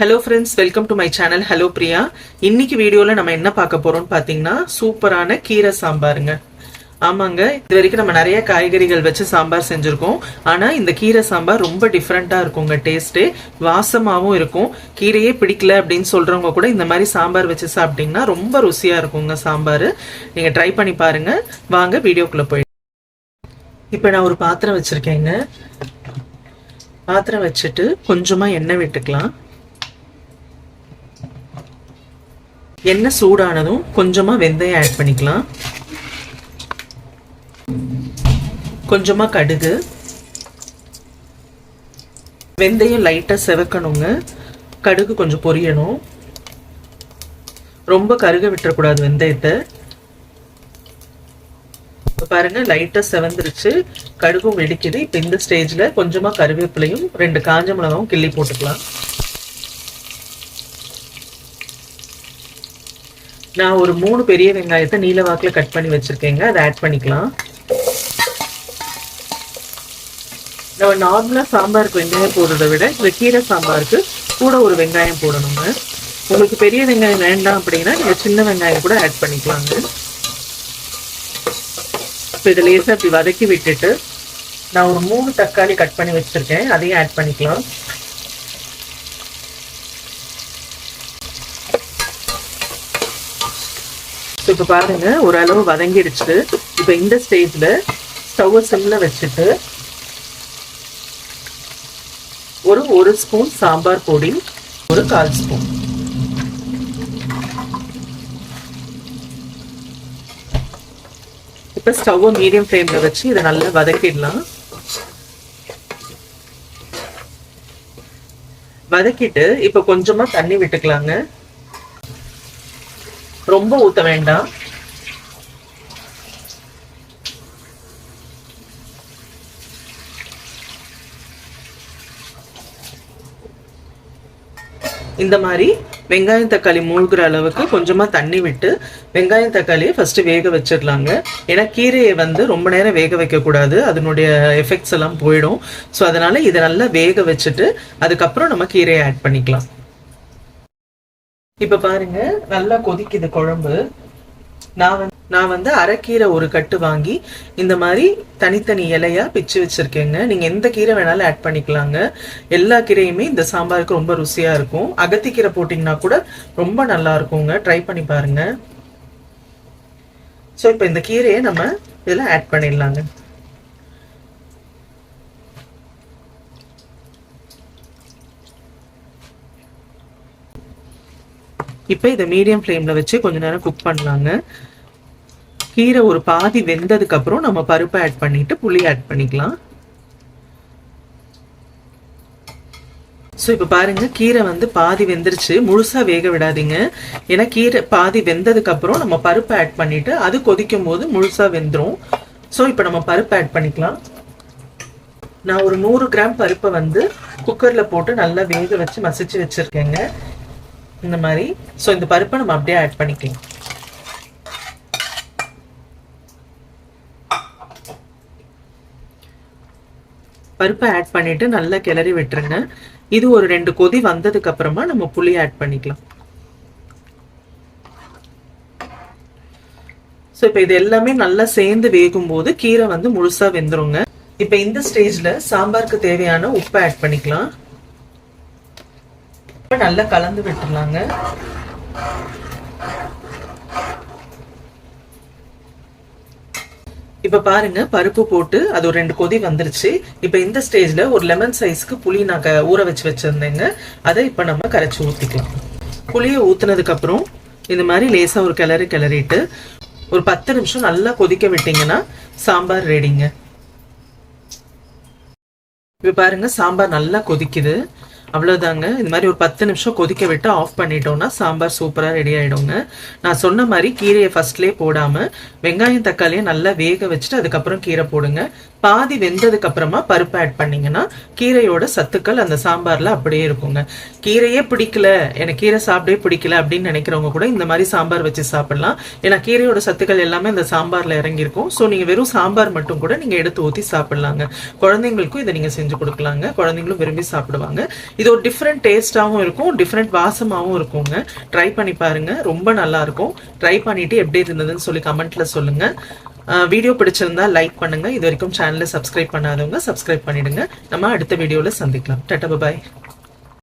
Hello friends welcome to my channel hello Priya இன்னைக்கு வீடியோல நம்ம என்ன பார்க்க போறோம்னு பாத்தீங்கன்னா சூப்பரான கீரை சாம்பாருங்க. ஆமாங்க இது வரைக்கும் நம்ம நிறைய காய்கறிகள் வச்சு சாம்பார் செஞ்சுருக்கோம். ஆனா இந்த கீரை சாம்பார் ரொம்ப டிஃப்ரெண்டா இருக்குங்க. டேஸ்ட்டு வாசமாகவும் இருக்கும். கீரையே பிடிக்கல அப்படின்னு சொல்றவங்க கூட இந்த மாதிரி சாம்பார் வச்சு சாப்பிட்டீங்கன்னா ரொம்ப ருசியா இருக்குங்க சாம்பார். நீங்க ட்ரை பண்ணி பாருங்க. வாங்க வீடியோக்குள்ள போய் இப்போ நான் ஒரு பாத்திரம் வச்சிருக்கேங்க. பாத்திரம் வச்சுட்டு கொஞ்சமா எண்ணெய் விட்டுக்கலாம். எண்ணெய் சூடானதும் கொஞ்சமாக வெந்தயம் ஆட் பண்ணிக்கலாம். கொஞ்சமாக கடுகு. வெந்தயம் லைட்டாக செவக்கணுங்க. கடுகு கொஞ்சம் பொரியணும். ரொம்ப கருக விட்டுறக்கூடாது வெந்தயத்தை. பாருங்கள் லைட்டாக செவந்துருச்சு. கடுகும் வெடிக்குது இப்போ இந்த ஸ்டேஜில் கொஞ்சமாக கருவேப்பிலையும் ரெண்டு காஞ்ச மிளகாவும் கிள்ளி போட்டுக்கலாம். நான் ஒரு மூணு பெரிய வெங்காயத்தை நீல வாக்கில் கட் பண்ணி வச்சுருக்கேங்க. அதை ஆட் பண்ணிக்கலாம். நம்ம நார்மலாக சாம்பாருக்கு வெங்காயம் போடுறதை விட இந்த கீரை சாம்பாருக்கு கூட ஒரு வெங்காயம் போடணுங்க. உங்களுக்கு பெரிய வெங்காயம் வேண்டாம் அப்படின்னா நீங்கள் சின்ன வெங்காயம் கூட ஆட் பண்ணிக்கலாங்க. இப்போ இதை லேசாக இப்படி வதக்கி விட்டுட்டு நான் ஒரு மூணு தக்காளி கட் பண்ணி வச்சிருக்கேன். அதையும் ஆட் பண்ணிக்கலாம். இப்போ பாருங்க ஓரளவு வதங்கிடுச்சு. இப்போ இந்த ஸ்டேஜ்ல ஸ்டவ் சிம்மில் வச்சுட்டு ஒரு ஒரு ஸ்பூன் சாம்பார் பொடி ஒரு கால் ஸ்பூன் இப்போ ஸ்டவ்வை மீடியம் ஃப்ளேமில் வச்சு இதை நல்லா வதக்கிடலாம். வதக்கிட்டு இப்போ கொஞ்சமா தண்ணி விட்டுக்கலாங்க. ரொம்ப ஊத்த வேண்டாம். இந்த மாதிரி வெங்காயம் தக்காளி மூழ்கிற அளவுக்கு கொஞ்சமாக தண்ணி விட்டு வெங்காயம் தக்காளியை ஃபஸ்ட்டு வேக வச்சிடலாங்க. ஏன்னா கீரையை வந்து ரொம்ப நேரம் வேக வைக்கக்கூடாது. அதனுடைய எஃபெக்ட்ஸ் எல்லாம் போயிடும். ஸோ அதனால் இதை நல்லா வேக வச்சுட்டு அதுக்கப்புறம் நம்ம கீரையை ஆட் பண்ணிக்கலாம். இப்ப பாருங்க நல்லா கொதிக்குது குழம்பு. நான் வந்து நான் வந்து அரைக்கீரை ஒரு கட்டு வாங்கி இந்த மாதிரி தனித்தனி இலையா பிச்சு வச்சிருக்கேங்க. நீங்க எந்த கீரை வேணாலும் ஆட் பண்ணிக்கலாங்க. எல்லா கீரையுமே இந்த சாம்பாருக்கு ரொம்ப ருசியா இருக்கும். அகத்திக்கீரை போட்டிங்கன்னா கூட ரொம்ப நல்லா இருக்குங்க. ட்ரை பண்ணி பாருங்க. ஸோ இப்போ இந்த கீரையை நம்ம இதில் ஆட் பண்ணிடலாங்க. இப்போ இதை மீடியம் ஃப்ளேமில் வச்சு கொஞ்ச நேரம் குக் பண்ணலாங்க. கீரை ஒரு பாதி வெந்ததுக்கப்புறம் நம்ம பருப்பை ஆட் பண்ணிவிட்டு புளி ஆட் பண்ணிக்கலாம். ஸோ இப்போ பாருங்க கீரை வந்து பாதி வெந்துருச்சு. முழுசாக வேக விடாதீங்க. ஏன்னா கீரை பாதி வெந்ததுக்கப்புறம் நம்ம பருப்பை ஆட் பண்ணிவிட்டு அது கொதிக்கும் போது முழுசாக வெந்துடும் ஸோ இப்போ நம்ம பருப்பு ஆட் பண்ணிக்கலாம். நான் ஒரு நூறு கிராம் பருப்பை வந்து குக்கரில் போட்டு நல்லா வேக வச்சு மசிச்சு வச்சிருக்கேங்க. இந்த மாதிரி. ஸோ இந்த பருப்பை நம்ம அப்படியே ஆட் பண்ணிக்கலாம். பருப்பை ஆட் பண்ணிட்டு நல்லா கிளறி விட்டுருங்க. இது ஒரு ரெண்டு கொதி வந்ததுக்கு அப்புறமா நம்ம புளி ஆட் பண்ணிக்கலாம். ஸோ இப்போ இது எல்லாமே நல்லா சேர்ந்து வேகும் போது கீரை வந்து முழுசா வெந்துருங்க. இப்போ இந்த ஸ்டேஜ்ல சாம்பாருக்கு தேவையான உப்பை ஆட் பண்ணிக்கலாம். நல்லா கலந்து விட்டுலாங்க இப்ப பாருங்க பருப்பு போட்டு அது ஒரு ரெண்டு கொதி வந்துருச்சு. இப்ப இந்த ஸ்டேஜ்ல ஒரு லெமன் சைஸ்க்கு புளி நாங்கள் ஊற வச்சு வச்சிருந்தேங்க. அதை இப்ப நம்ம கரைச்சி ஊத்திக்கலாம். புளியை ஊத்துனதுக்கு அப்புறம் இந்த மாதிரி லேசா ஒரு கிளறி கிளறிட்டு ஒரு பத்து நிமிஷம் நல்லா கொதிக்க விட்டீங்கன்னா சாம்பார் ரெடிங்க இப்ப பாருங்க சாம்பார் நல்லா கொதிக்குது. அவ்வளோதாங்க இந்த மாதிரி ஒரு பத்து நிமிஷம் கொதிக்க விட்டு ஆஃப் பண்ணிட்டோம்னா சாம்பார் சூப்பராக ரெடி ஆகிடுங்க நான் சொன்ன மாதிரி கீரையை ஃபர்ஸ்ட்லேயே போடாமல் வெங்காயம் தக்காளியை நல்லா வேக வச்சுட்டு அதுக்கப்புறம் கீரை போடுங்க. பாதி வெந்ததுக்கு அப்புறமா பருப்பு ஆட் பண்ணீங்கன்னா கீரையோட சத்துக்கள் அந்த சாம்பாரில் அப்படியே இருக்குங்க. கீரையே பிடிக்கல. எனக்கு கீரை சாப்பிடவே பிடிக்கல அப்படின்னு நினைக்கிறவங்க கூட இந்த மாதிரி சாம்பார் வச்சு சாப்பிடலாம். ஏன்னா கீரையோட சத்துக்கள் எல்லாமே இந்த சாம்பாரில் இறங்கியிருக்கும். ஸோ நீங்கள் வெறும் சாம்பார் மட்டும் கூட நீங்கள் எடுத்து ஊற்றி சாப்பிடலாங்க. குழந்தைங்களுக்கும் இதை நீங்கள் செஞ்சு கொடுக்கலாங்க. குழந்தைங்களும் விரும்பி சாப்பிடுவாங்க. இது ஒரு டிஃப்ரெண்ட் டேஸ்ட்டாகவும் இருக்கும் டிஃப்ரெண்ட் வாசமாகவும் இருக்குங்க. ட்ரை பண்ணி பாருங்க. ரொம்ப நல்லாயிருக்கும் ட்ரை பண்ணிட்டு எப்படி இருந்ததுன்னு சொல்லி கமெண்ட்டில் சொல்லுங்கள் வீடியோ பிடிச்சிருந்தா லைக் பண்ணுங்க. இது வரைக்கும் சேனலை சப்ஸ்கிரைப் பண்ணாதவங்க சப்ஸ்கிரைப் பண்ணிடுங்க. நம்ம அடுத்த வீடியோல சந்திக்கலாம். டட்டா பாய்